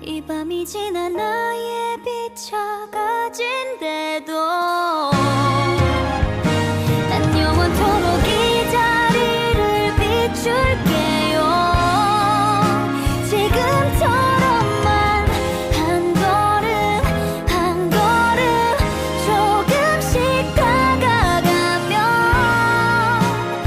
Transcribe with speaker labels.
Speaker 1: 이 밤이 지나 나의 비춰 가진대도